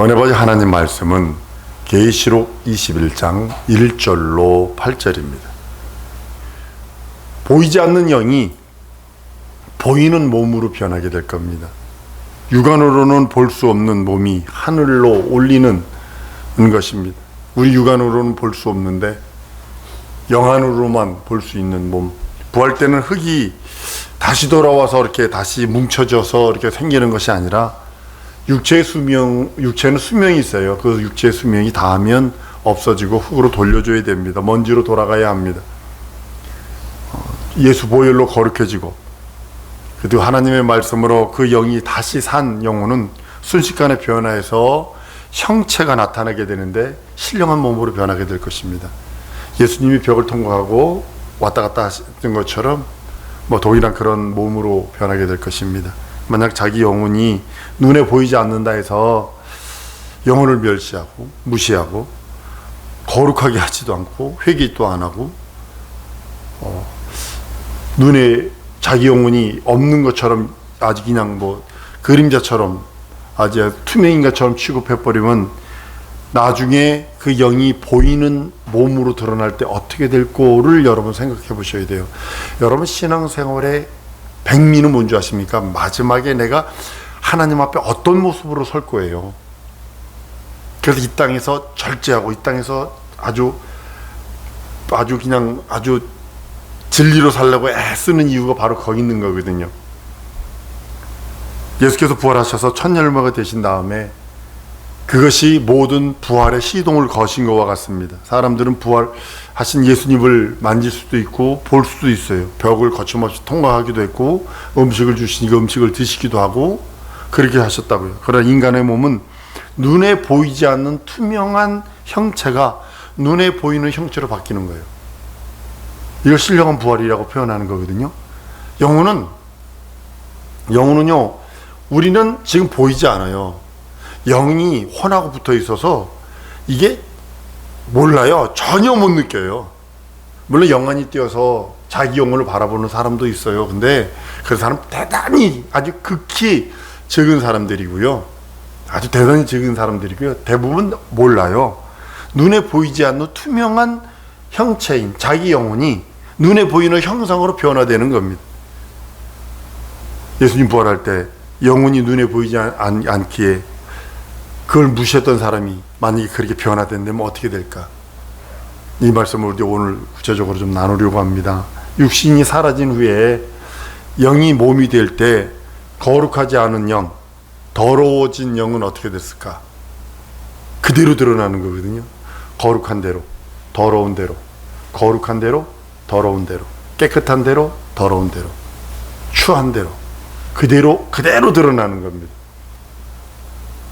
은혜버지 하나님 말씀은 계시록 21장 1절로 8절입니다. 보이지 않는 영이 보이는 몸으로 변하게 될 겁니다. 육안으로는 볼 수 없는 몸이 하늘로 올리는 것입니다. 우리 육안으로는 볼 수 없는데 영안으로만 볼 수 있는 몸. 부활 때는 흙이 다시 돌아와서 이렇게 다시 뭉쳐져서 이렇게 생기는 것이 아니라 육체의 수명, 육체는 수명이 있어요. 그 육체의 수명이 다하면 없어지고 흙으로 돌려줘야 됩니다. 먼지로 돌아가야 합니다. 어, 예수 보혈로 거룩해지고 그리고 하나님의 말씀으로 그 영이 다시 산 영혼은 순식간에 변화해서 형체가 나타나게 되는데 신령한 몸으로 변하게 될 것입니다. 예수님이 벽을 통과하고 왔다 갔다 하셨던 것처럼 뭐 동일한 그런 몸으로 변하게 될 것입니다. 만약 자기 영혼이 눈에 보이지 않는다 해서 영혼을 멸시하고 무시하고 거룩하게 하지도 않고 회개도 안 하고 어, 눈에 자기 영혼이 없는 것처럼 아주 그냥 뭐 그림자처럼 아주 투명인 것처럼 취급해 버리면 나중에 그 영이 보이는 몸으로 드러날 때 어떻게 될 거를 여러분 생각해 보셔야 돼요. 여러분 신앙생활에 백미는 뭔지 아십니까? 마지막에 내가 하나님 앞에 어떤 모습으로 설 거예요. 그래서 이 땅에서 절제하고 이 땅에서 아주 아주 그냥 아주 진리로 살려고 애쓰는 이유가 바로 거기 있는 거거든요. 예수께서 부활하셔서 첫 열매가 되신 다음에 그것이 모든 부활의 시동을 거신 것과 같습니다. 사람들은 부활하신 예수님을 만질 수도 있고 볼 수도 있어요. 벽을 거침없이 통과하기도 했고 음식을 주시니까 음식을 드시기도 하고 그렇게 하셨다고요. 그러나 인간의 몸은 눈에 보이지 않는 투명한 형체가 눈에 보이는 형체로 바뀌는 거예요. 이걸 신령한 부활이라고 표현하는 거거든요. 영혼은 영혼은요. 우리는 지금 보이지 않아요. 영이 혼하고 붙어 있어서 이게 몰라요. 전혀 못 느껴요. 물론 영안이 뛰어서 자기 영혼을 바라보는 사람도 있어요. 근데 그 사람 대단히 아주 극히 적은 사람들이고요. 아주 대단히 적은 사람들이고요. 대부분 몰라요. 눈에 보이지 않는 투명한 형체인 자기 영혼이 눈에 보이는 형상으로 변화되는 겁니다. 예수님 부활할 때 영혼이 눈에 보이지 않, 않기에 그걸 무시했던 사람이 만약에 그렇게 변화된다면 어떻게 될까? 이 말씀을 우리 오늘 구체적으로 좀 나누려고 합니다. 육신이 사라진 후에 영이 몸이 될 때 거룩하지 않은 영, 더러워진 영은 어떻게 됐을까? 그대로 드러나는 거거든요. 거룩한 대로, 더러운 대로, 거룩한 대로, 더러운 대로, 깨끗한 대로, 더러운 대로, 추한 대로, 그대로, 그대로 드러나는 겁니다.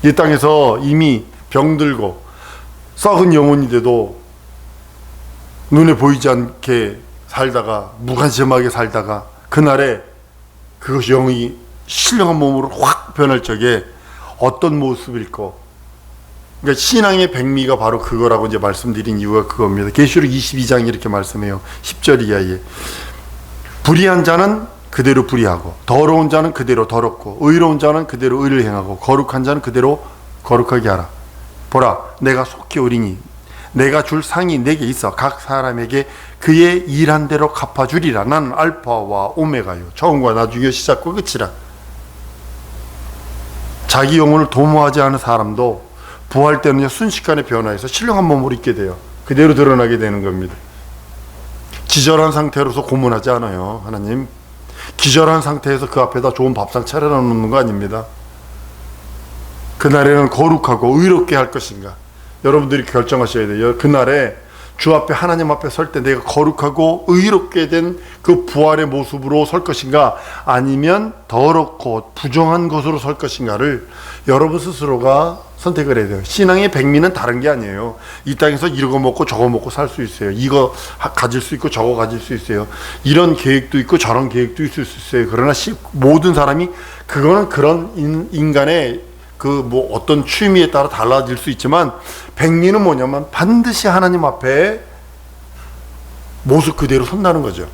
이 땅에서 이미 병들고 썩은 영혼이 돼도 눈에 보이지 않게 살다가 무관심하게 살다가 그날에 그것이 영이 신령한 몸으로 확 변할 적에 어떤 모습일 거. 그러니까 신앙의 백미가 바로 그거라고 이제 말씀드린 이유가 그겁니다. 계시록 22장 이렇게 말씀해요. 10절 이하에 불의한 자는 그대로 불의하고 더러운 자는 그대로 더럽고 의로운 자는 그대로 의를 행하고 거룩한 자는 그대로 거룩하게 하라. 보라, 내가 속히 오리니 내가 줄 상이 내게 있어 각 사람에게 그의 일한 대로 갚아주리라. 나는 알파와 오메가요. 처음과 나중에 시작과 끝이라. 자기 영혼을 도모하지 않은 사람도 부활 때는 순식간에 변화해서 신령한 몸으로 있게 돼요. 그대로 드러나게 되는 겁니다. 기절한 상태로서 고문하지 않아요. 하나님. 기절한 상태에서 그 앞에다 좋은 밥상 차려놓는 거 아닙니다. 그날에는 거룩하고 의롭게 할 것인가. 여러분들이 결정하셔야 돼요. 그날에 주 앞에 하나님 앞에 설 때 내가 거룩하고 의롭게 된 그 부활의 모습으로 설 것인가 아니면 더럽고 부정한 것으로 설 것인가를 여러분 스스로가 선택을 해야 돼요. 신앙의 백미는 다른 게 아니에요. 이 땅에서 이거 먹고 저거 먹고 살 수 있어요. 이거 가질 수 있고 저거 가질 수 있어요. 이런 계획도 있고 저런 계획도 있을 수 있어요. 그러나 모든 사람이 그거는 그런 인간의 그 뭐 어떤 취미에 따라 달라질 수 있지만 백미는 뭐냐면 반드시 하나님 앞에 모습 그대로 선다는 거죠.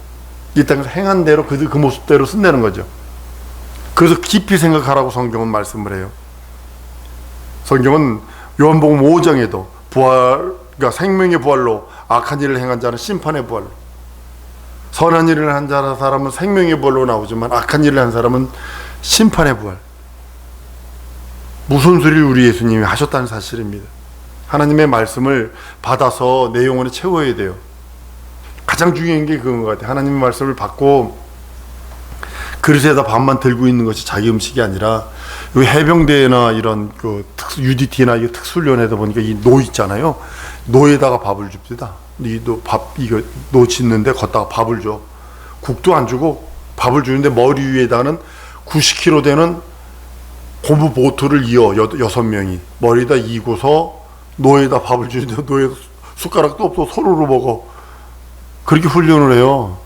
이 땅에서 행한 대로 그, 그 모습대로 쓴다는 거죠. 그래서 깊이 생각하라고 성경은 말씀을 해요. 성경은 요한복음 5장에도 부활, 그러니까 생명의 부활로 악한 일을 행한 자는 심판의 부활로 선한 일을 한 자- 사람은 생명의 부활로 나오지만 악한 일을 한 사람은 심판의 부활. 무슨 소리를 우리 예수님이 하셨다는 사실입니다. 하나님의 말씀을 받아서 내 영혼에 채워야 돼요. 가장 중요한 게 그건 것 같아요. 하나님의 말씀을 받고 그릇에다 밥만 들고 있는 것이 자기 음식이 아니라 이 해병대나 이런 그 특수 UDT나 이 특수훈련에다 보니까 이 노 있잖아요. 노에다가 밥을 줍니다. 이노밥 이거 노 짓는데 걷다가 밥을 줘. 국도 안 주고 밥을 주는데 머리 위에다는 90kg 되는 고무 보트를 이어 여, 여섯 명이 머리에다 이고서 노에다 밥을 주는데 노에 숟가락도 없어 손으로 먹어. 그렇게 훈련을 해요.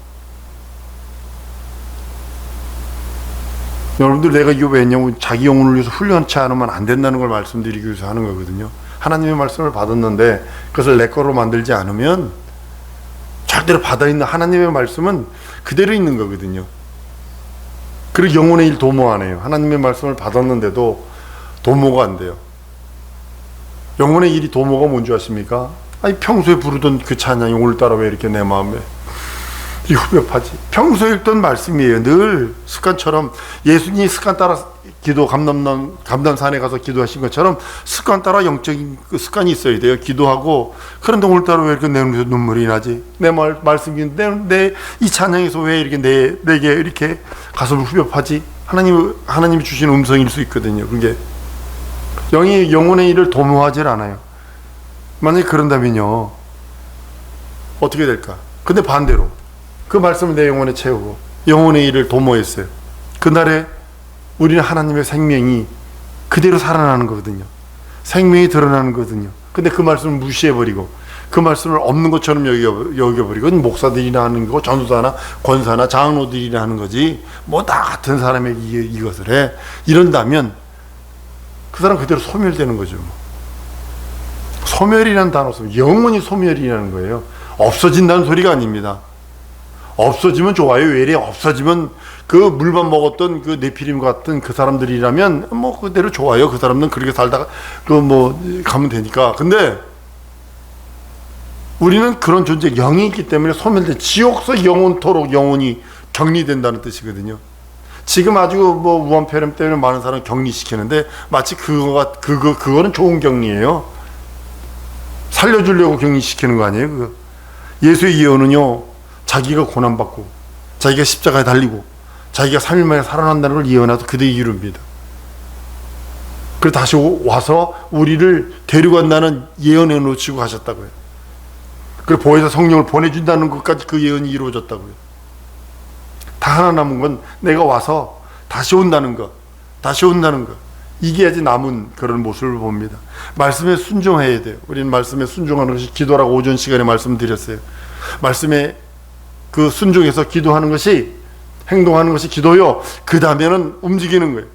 여러분들 내가 이거 왜냐면 자기 영혼을 위해서 훈련치 않으면 안 된다는 걸 말씀드리기 위해서 하는 거거든요. 하나님의 말씀을 받았는데 그것을 내 거로 만들지 않으면 절대로 받아 있는 하나님의 말씀은 그대로 있는 거거든요. 그리고 영혼의 일 도모 안 해요. 하나님의 말씀을 받았는데도 도모가 안 돼요. 영혼의 일이 도모가 뭔지 아십니까? 아니 평소에 부르던 그 찬양이 오늘따라 왜 이렇게 내 마음에 이 후벼파지. 평소에 읽던 말씀이에요. 늘 습관처럼 예수님이 습관 따라 기도 감남산 감남산에 가서 기도하신 것처럼 습관 따라 영적인 그 습관이 있어야 돼요. 기도하고 그런데 오늘따라 왜 이렇게 내 눈물이 나지? 내 말 말씀이 내내이 찬양에서 왜 이렇게 내 내게 이렇게 가슴을 후벼파지? 하나님 하나님이 주신 음성일 수 있거든요. 그게 영이 영혼의 일을 도모하질 않아요. 만약에 그런다면요 어떻게 될까? 근데 반대로 그 말씀을 내 영혼에 채우고 영혼의 일을 도모했어요. 그날에 우리는 하나님의 생명이 그대로 살아나는 거거든요. 생명이 드러나는 거거든요. 근데 그 말씀을 무시해버리고 그 말씀을 없는 것처럼 여겨, 여겨버리고 목사들이나 하는 거고 전도사나 권사나 장로들이나 하는 거지 뭐 다 같은 사람에게 이- 이것을 해 이런다면 그 사람 그대로 소멸되는 거죠. 소멸이라는 단어 쓰면 영원히 소멸이라는 거예요. 없어진다는 소리가 아닙니다. 없어지면 좋아요. 외래 없어지면 그 물만 먹었던 그 네피림 같은 그 사람들이라면 뭐 그대로 좋아요. 그 사람은 그렇게 살다가 그뭐 가면 되니까. 근데 우리는 그런 존재 영이 있기 때문에 소멸된 지옥서 영원토록 영원히 격리된다는 뜻이거든요. 지금 아주 뭐 우한폐렴 때문에 많은 사람 격리시키는데 마치 그거가 그거 그거는 좋은 격리예요. 살려주려고 격리시키는 거 아니에요? 그거. 예수의 예언은요. 자기가 고난받고 자기가 십자가에 달리고 자기가 3일 만에 살아난다는 걸 예언해서 그대의 이룹니다. 그리고 다시 오- 와서 우리를 데려간다는 예언해 놓치고 가셨다고요. 그리고 보혜사 성령을 보내준다는 것까지 그 예언이 이루어졌다고요. 다 하나 남은 건 내가 와서 다시 온다는 것, 다시 온다는 것. 이게 아직 남은 그런 모습을 봅니다. 말씀에 순종해야 돼요. 우리는 말씀에 순종하는 것이 기도라고 오전 시간에 말씀드렸어요. 말씀에 그 순종해서 기도하는 것이 행동하는 것이 기도요. 그 다음에는 움직이는 거예요.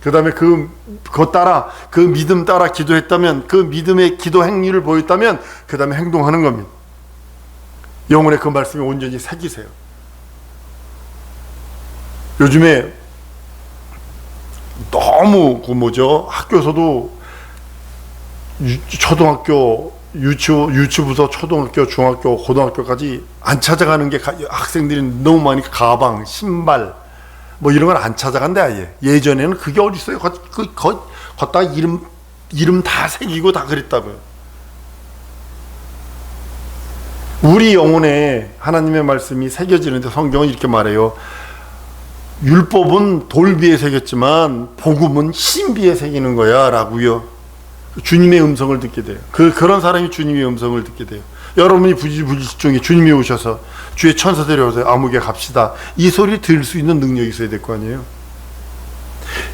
그 다음에 그, 그것 따라, 그 믿음 따라 기도했다면, 그 믿음의 기도 행위를 보였다면, 그 다음에 행동하는 겁니다. 영혼의 그 말씀에 온전히 새기세요. 요즘에 너무 그 뭐죠? 학교에서도 유, 초등학교, 유치부, 유치부서 초등학교, 중학교, 고등학교까지 안 찾아가는 게 가- 학생들이 너무 많이 가방, 신발, 뭐 이런 걸 안 찾아간대 아예. 예전에는 그게 어디 있어요? 거, 그, 거, 걷다가 이름 이름 다 새기고 다 그랬다고요. 우리 영혼에 하나님의 말씀이 새겨지는데 성경은 이렇게 말해요. 율법은 돌비에 새겼지만 복음은 신비에 새기는 거야라고요. 주님의 음성을 듣게 돼요. 그 그런 사람이 주님의 음성을 듣게 돼요. 여러분이 부지부지 중에 주님이 오셔서 주의 천사 데려와서 아무개 갑시다. 이 소리 들을 수 있는 능력이 있어야 될 거 아니에요.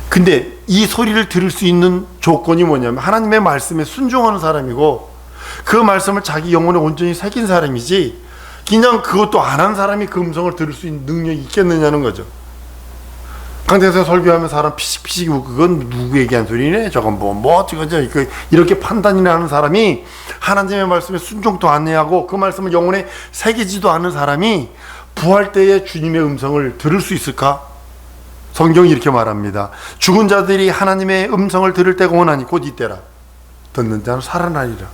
근데 이 소리를 들을 수 있는 조건이 뭐냐면 하나님의 말씀에 순종하는 사람이고 그 말씀을 자기 영혼에 온전히 새긴 사람이지 그냥 그것도 안 한 사람이 그 음성을 들을 수 있는 능력이 있겠느냐는 거죠. 강대에서 설교하면 사람 피식피식 웃고 그건 누구 얘기한 소리네? 저건 뭐, 뭐, 저쩌고 이렇게 판단이나 하는 사람이 하나님의 말씀에 순종도 안 해하고 그 말씀을 영혼에 새기지도 않은 사람이 부활 때에 주님의 음성을 들을 수 있을까? 성경이 이렇게 말합니다. 죽은 자들이 하나님의 음성을 들을 때가 오나니 곧 이때라. 듣는 자는 살아나리라.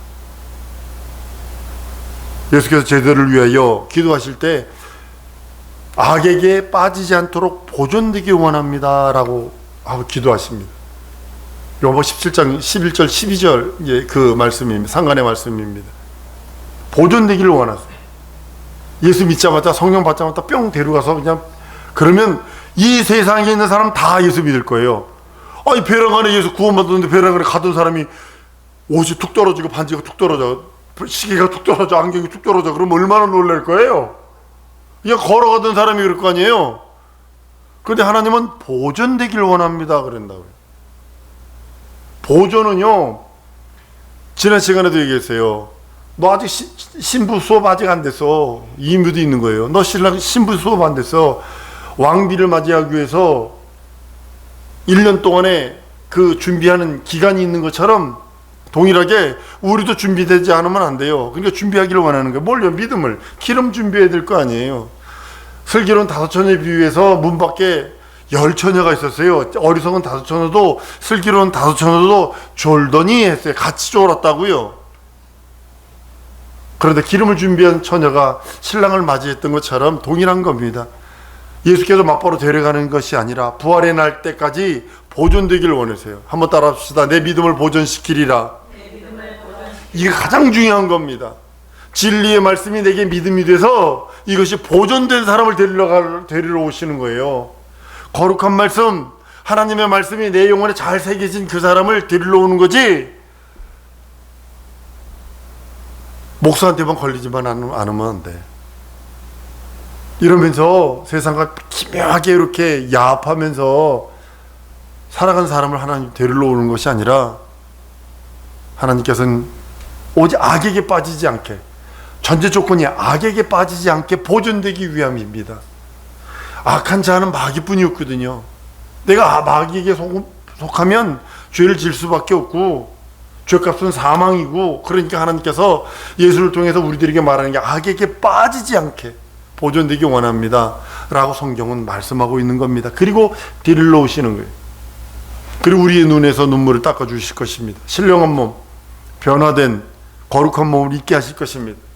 예수께서 제자를 위하여 기도하실 때 악에게 빠지지 않도록 보존되기 원합니다 라고 하고 기도하십니다. 요한복 17장 11절 12절 예, 그 말씀입니다. 상관의 말씀입니다. 보존되기를 원하세요. 예수 믿자마자 성령 받자마자 뿅 데려가서 그냥 그러면 이 세상에 있는 사람 다 예수 믿을 거예요. 아니 안에 예수 구원받았는데 안에 가던 사람이 옷이 툭 떨어지고 반지가 툭 떨어져 시계가 툭 떨어져 안경이 툭 떨어져 그러면 얼마나 놀랄 거예요. 그냥 걸어가던 사람이 그럴 거 아니에요. 그런데 하나님은 보존되길 원합니다. 그런다고요. 보존은요. 지난 시간에도 얘기했어요. 너 아직 시, 신부 수업 아직 안 됐어. 이유도 있는 거예요. 너 신랑 신부 수업 안 됐어. 왕비를 맞이하기 위해서 1년 동안에 그 준비하는 기간이 있는 것처럼 동일하게 우리도 준비되지 않으면 안 돼요. 그러니까 준비하기를 원하는 거예요. 뭘요? 믿음을. 기름 준비해야 될 거 아니에요. 슬기로운 다섯 처녀에 비유해서 문 밖에 열 처녀가 있었어요. 어리석은 다섯 처녀도 슬기로운 다섯 처녀도 졸더니 했어요. 같이 졸았다고요. 그런데 기름을 준비한 처녀가 신랑을 맞이했던 것처럼 동일한 겁니다. 예수께서 맞바로 데려가는 것이 아니라 부활의 날 때까지 보존되기를 원하세요. 한번 따라 합시다. 내 믿음을 보존시키리라. 이게 가장 중요한 겁니다. 진리의 말씀이 내게 믿음이 돼서 이것이 보존된 사람을 데리러, 가, 데리러 오시는 거예요. 거룩한 말씀, 하나님의 말씀이 내 영혼에 잘 새겨진 그 사람을 데리러 오는 거지. 목사한테만 걸리지만 않- 않으면 안 돼. 이러면서 세상과 기묘하게 이렇게 야합하면서 살아간 사람을 하나님 데리러 오는 것이 아니라 하나님께서는 오직 악에게 빠지지 않게 전제 조건이 악에게 빠지지 않게 보존되기 위함입니다. 악한 자는 마귀뿐이었거든요. 내가 아, 마귀에게 속, 속하면 죄를 질 수밖에 없고 죄값은 사망이고 그러니까 하나님께서 예수를 통해서 우리들에게 말하는 게 악에게 빠지지 않게 보존되기 원합니다. 라고 성경은 말씀하고 있는 겁니다. 그리고 데리러 오시는 거예요. 그리고 우리의 눈에서 눈물을 닦아 주실 것입니다. 신령한 몸, 변화된 거룩한 몸을 있게 하실 것입니다.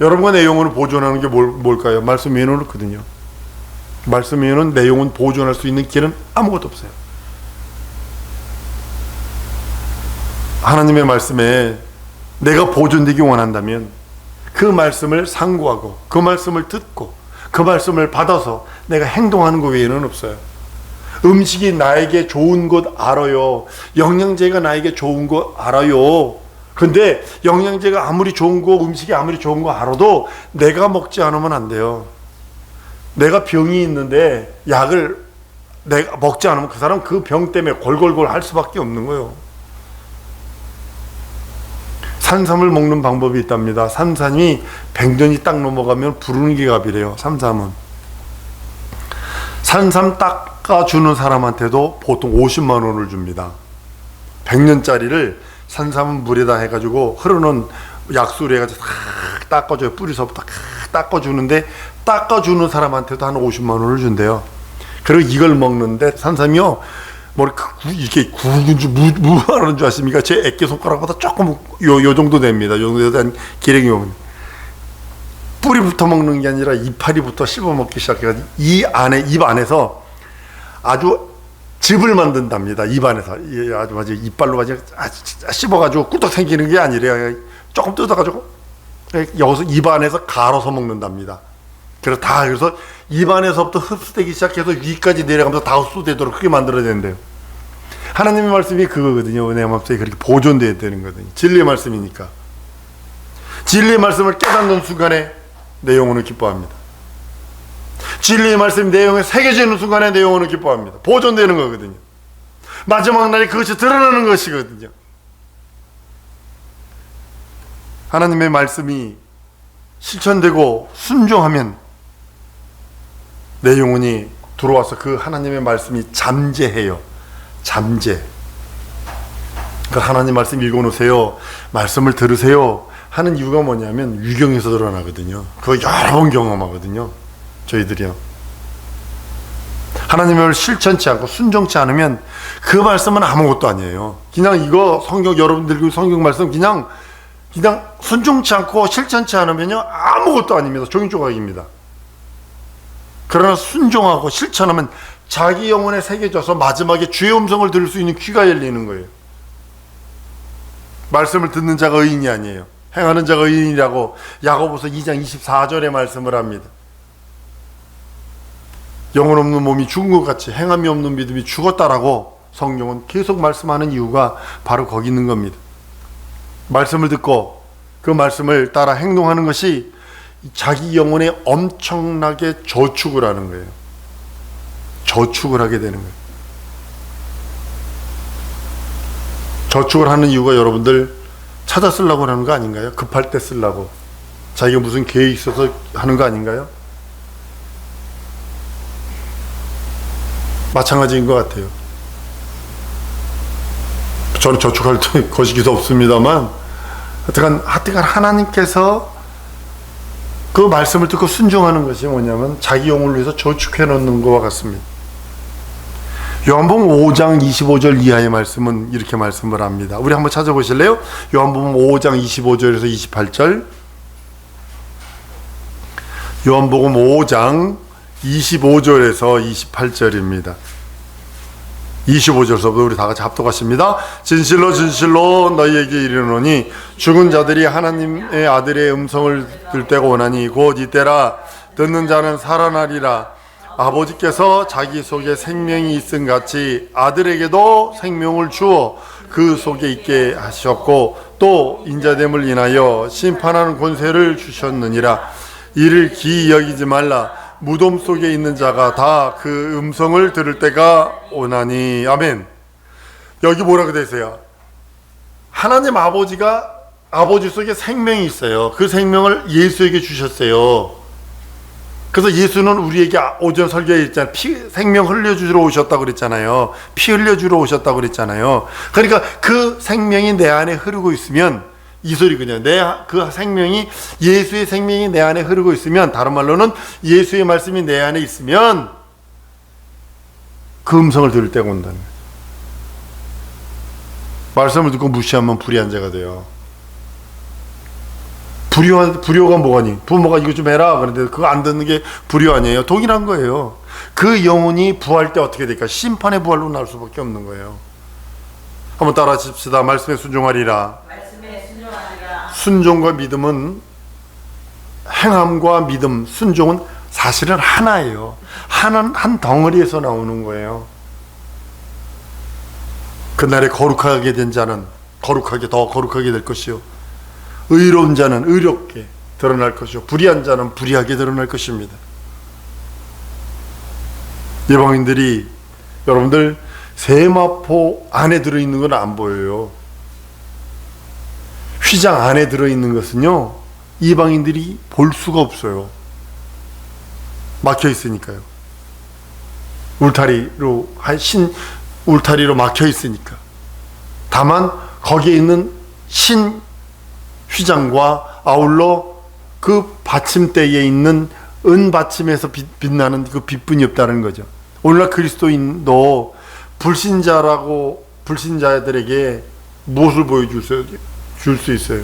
여러분과 내 영혼을 보존하는 게 뭘, 뭘까요? 말씀 위에는 없거든요. 말씀 위에는 내 영혼 보존할 수 있는 길은 아무것도 없어요. 하나님의 말씀에 내가 보존되기 원한다면 그 말씀을 상고하고 그 말씀을 듣고 그 말씀을 받아서 내가 행동하는 것 외에는 없어요. 음식이 나에게 좋은 것 알아요. 영양제가 나에게 좋은 거 알아요. 근데 영양제가 아무리 좋은 거, 음식이 아무리 좋은 거 알아도 내가 먹지 않으면 안 돼요. 내가 병이 있는데 약을 내가 먹지 않으면 그 사람 그 병 때문에 골골골 할 수밖에 없는 거예요. 산삼을 먹는 방법이 있답니다. 산삼이 100년이 딱 넘어가면 부르는 게 값이래요. 산삼은. 산삼 닦아주는 사람한테도 보통 50만 원을 줍니다. 100년짜리를 산삼은 물에다 해가지고 흐르는 약수로 해가지고 탁 닦아줘요. 뿌리서부터 탁 닦아주는데 닦아주는 사람한테도 한 50만 원을 준대요. 그리고 이걸 먹는데 산삼이요. 뭐 이렇게 굵은 줄 무, 무하는 줄 아십니까? 제 애기 손가락보다 조금 요, 요 정도 됩니다. 요 정도 된 기력이 오면 뿌리부터 먹는 게 아니라 이파리부터 씹어 먹기 시작해가지고 이 안에 입 안에서 아주 즙을 만든답니다. 입 안에서 이 아주 마치 이빨로 아주 씹어가지고 꿀떡 생기는 게 아니라 조금 뜯어가지고 여기서 입 안에서 갈아서 먹는답니다. 그래서 다 그래서 입 안에서부터 흡수되기 시작해서 위까지 내려가면서 다 흡수되도록 그렇게 만들어야 된대요. 하나님의 말씀이 그거거든요. 내 마음속에 그렇게 보존돼야 되는 거거든요. 진리의 말씀이니까. 진리의 말씀을 깨닫는 순간에 내 영혼을 기뻐합니다. 진리의 말씀이 내 영혼에 새겨지는 순간에 내 영혼을 기뻐합니다. 보존되는 거거든요. 마지막 날에 그것이 드러나는 것이거든요. 하나님의 말씀이 실천되고 순종하면 내 영혼이 들어와서 그 하나님의 말씀이 잠재해요. 잠재. 그 하나님 말씀 읽어놓으세요. 말씀을 들으세요. 하는 이유가 뭐냐면 유경에서 드러나거든요. 그거 여러 번 경험하거든요. 저희들이요. 하나님을 실천치 않고 순종치 않으면 그 말씀은 아무것도 아니에요. 그냥 이거 성경 여러분들 그 성경 말씀 그냥 그냥 순종치 않고 실천치 않으면요 아무것도 아닙니다. 종이 조각입니다. 그러나 순종하고 실천하면 자기 영혼에 새겨져서 마지막에 주의 음성을 들을 수 있는 귀가 열리는 거예요. 말씀을 듣는 자가 의인이 아니에요. 행하는 자가 의인이라고 야고보서 2장 24절에 말씀을 합니다. 영혼 없는 몸이 죽은 것 같이 행함이 없는 믿음이 죽었다라고 성경은 계속 말씀하는 이유가 바로 거기 있는 겁니다. 말씀을 듣고 그 말씀을 따라 행동하는 것이 자기 영혼에 엄청나게 저축을 하는 거예요. 저축을 하게 되는 거예요. 저축을 하는 이유가 여러분들 찾아 쓰려고 하는 거 아닌가요? 급할 때 쓰려고. 자기가 무슨 계획이 있어서 하는 거 아닌가요? 마찬가지인 것 같아요. 저는 저축할 것이기도 없습니다만, 하여튼간, 하여튼간 하나님께서 그 말씀을 듣고 순종하는 것이 뭐냐면 자기 영혼을 위해서 저축해 놓는 것과 같습니다. 요한복음 5장 25절 이하의 말씀은 이렇게 말씀을 합니다. 우리 한번 찾아보실래요? 요한복음 5장 25절에서 28절. 요한복음 5장 25절에서 28절입니다. 25절서부터 우리 다 같이 합독하십니다. 진실로 진실로 너희에게 이르노니 죽은 자들이 하나님의 아들의 음성을 들 때가 오나니 곧 이때라 듣는 자는 살아나리라 아버지께서 자기 속에 생명이 있음 같이 아들에게도 생명을 주어 그 속에 있게 하셨고 또 인자됨을 인하여 심판하는 권세를 주셨느니라 이를 기이 여기지 말라 무덤 속에 있는 자가 다 그 음성을 들을 때가 오나니 아멘. 여기 뭐라고 되어 있어요? 하나님 아버지가 아버지 속에 생명이 있어요. 그 생명을 예수에게 주셨어요. 그래서 예수는 우리에게 오전 설교에 있잖아요. 피, 생명 흘려주러 오셨다고 그랬잖아요. 피 흘려주러 오셨다고 그랬잖아요. 그러니까 그 생명이 내 안에 흐르고 있으면 이 소리 그냥 내그 생명이 예수의 생명이 내 안에 흐르고 있으면 다른 말로는 예수의 말씀이 내 안에 있으면 그 음성을 들을 때가 온다는 거예요. 말씀을 듣고 무시하면 불의한 자가 돼요. 불효 불효가 뭐가니? 부모가 이거 좀 해라. 그런데 그거 안 듣는 게 불효 아니에요. 동일한 거예요. 그 영혼이 부활 때 어떻게 될까? 심판의 부활로 나올 수밖에 없는 거예요. 한번 따라 하십시다. 말씀에 순종하리라. 순종과 믿음은 행함과 믿음, 순종은 사실은 하나예요. 하나는 한 덩어리에서 나오는 거예요. 그날에 거룩하게 된 자는 거룩하게 더 거룩하게 될 것이요. 의로운 자는 의롭게 드러날 것이요. 불의한 자는 불의하게 드러날 것입니다. 예방인들이 여러분들 세마포 안에 들어있는 건 안 보여요. 휘장 안에 들어있는 것은요, 이방인들이 볼 수가 없어요. 막혀 있으니까요. 울타리로, 신, 울타리로 막혀 있으니까. 다만, 거기에 있는 신 휘장과 아울러 그 받침대에 있는 은 받침에서 빛, 빛나는 그 빛분이 없다는 거죠. 오늘날 그리스도인도 불신자라고 불신자들에게 무엇을 보여줄 수, 줄 수 있어요?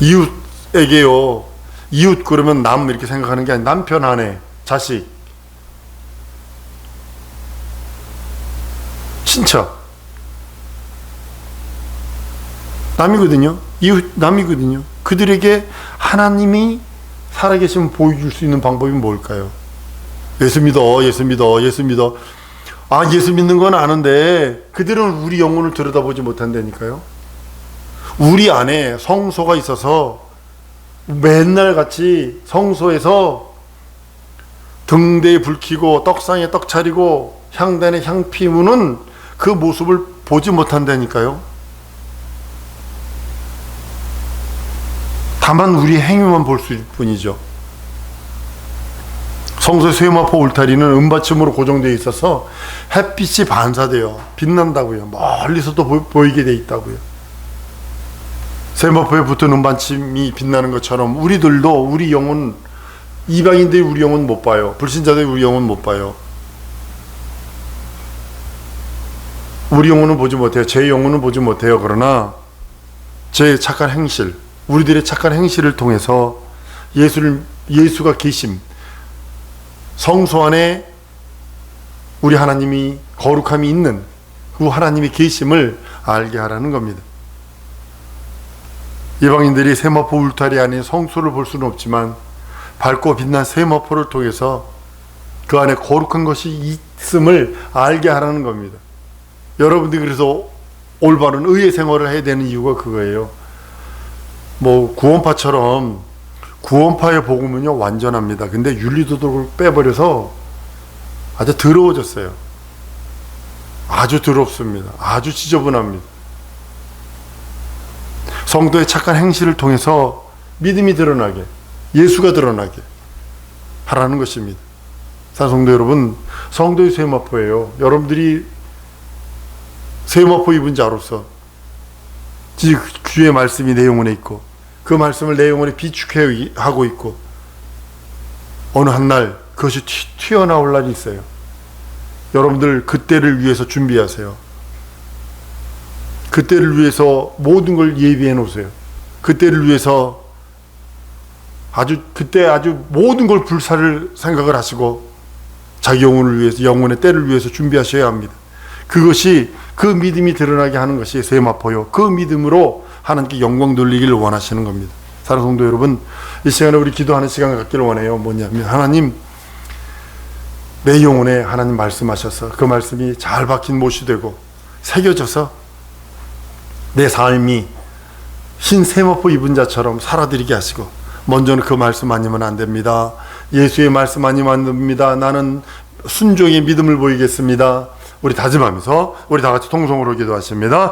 이웃에게요. 이웃 그러면 남 이렇게 생각하는 게 아니라 남편, 아내, 자식, 친척. 남이거든요. 이웃 남이거든요. 그들에게 하나님이 살아계시면 보여줄 수 있는 방법이 뭘까요? 예수 믿어, 예수 믿어, 예수 믿어. 아, 예수 믿는 건 아는데 그들은 우리 영혼을 들여다보지 못한다니까요. 우리 안에 성소가 있어서 맨날 같이 성소에서 등대에 불 켜고 떡상에 떡 차리고 향단에 향 피우는 그 모습을 보지 못한다니까요. 다만 우리 행위만 볼 수 있을 뿐이죠. 성소의 쇠마포 울타리는 은받침으로 고정되어 있어서 햇빛이 반사돼요. 빛난다고요. 멀리서도 보, 보이게 돼 있다고요. 쇠마포에 붙은 은받침이 빛나는 것처럼 우리들도 우리 영혼 이방인들이 우리 영혼 못 봐요. 불신자들이 우리 영혼 못 봐요. 우리 영혼은 보지 못해요. 제 영혼은 보지 못해요. 그러나 제 착한 행실, 우리들의 착한 행실을 통해서 예수를 예수가 계심 성소 안에 우리 하나님이 거룩함이 있는 그 하나님의 계심을 알게 하라는 겁니다. 이방인들이 세마포 울타리 안에 성소를 볼 수는 없지만 밝고 빛난 세마포를 통해서 그 안에 거룩한 것이 있음을 알게 하라는 겁니다. 여러분들이 그래서 올바른 의의 생활을 해야 되는 이유가 그거예요. 뭐 구원파처럼 구원파의 복음은요 완전합니다. 근데 윤리도덕을 빼버려서 아주 더러워졌어요. 아주 더럽습니다. 아주 지저분합니다. 성도의 착한 행실을 통해서 믿음이 드러나게, 예수가 드러나게 하라는 것입니다. 사성도 여러분, 성도의 세마포예요. 여러분들이 세마포 입은 자로서 지- 주의 말씀이 내 영혼에 있고 그 말씀을 내 영혼에 비축하고 있고 어느 한 날 그것이 튀, 튀어나올 날이 있어요. 여러분들 그때를 위해서 준비하세요. 그때를 위해서 모든 걸 예비해 놓으세요. 그때를 위해서 아주 그때 아주 모든 걸 불사를 생각을 하시고 자기 영혼을 위해서 영혼의 때를 위해서 준비하셔야 합니다. 그것이 그 믿음이 드러나게 하는 것이 세마포요. 그 믿음으로 하나님께 영광 돌리기를 원하시는 겁니다. 사랑하는 성도 여러분, 이 시간에 우리 기도하는 시간을 갖기를 원해요. 뭐냐면 하나님 내 영혼에 하나님 말씀하셔서 그 말씀이 잘 박힌 못이 되고 새겨져서 내 삶이 흰 세마포 입은 자처럼 살아들이게 하시고 먼저는 그 말씀 아니면 안 됩니다. 예수의 말씀 아니면 안 됩니다. 나는 순종의 믿음을 보이겠습니다. 우리 다짐하면서 우리 다 같이 통성으로 기도하십니다.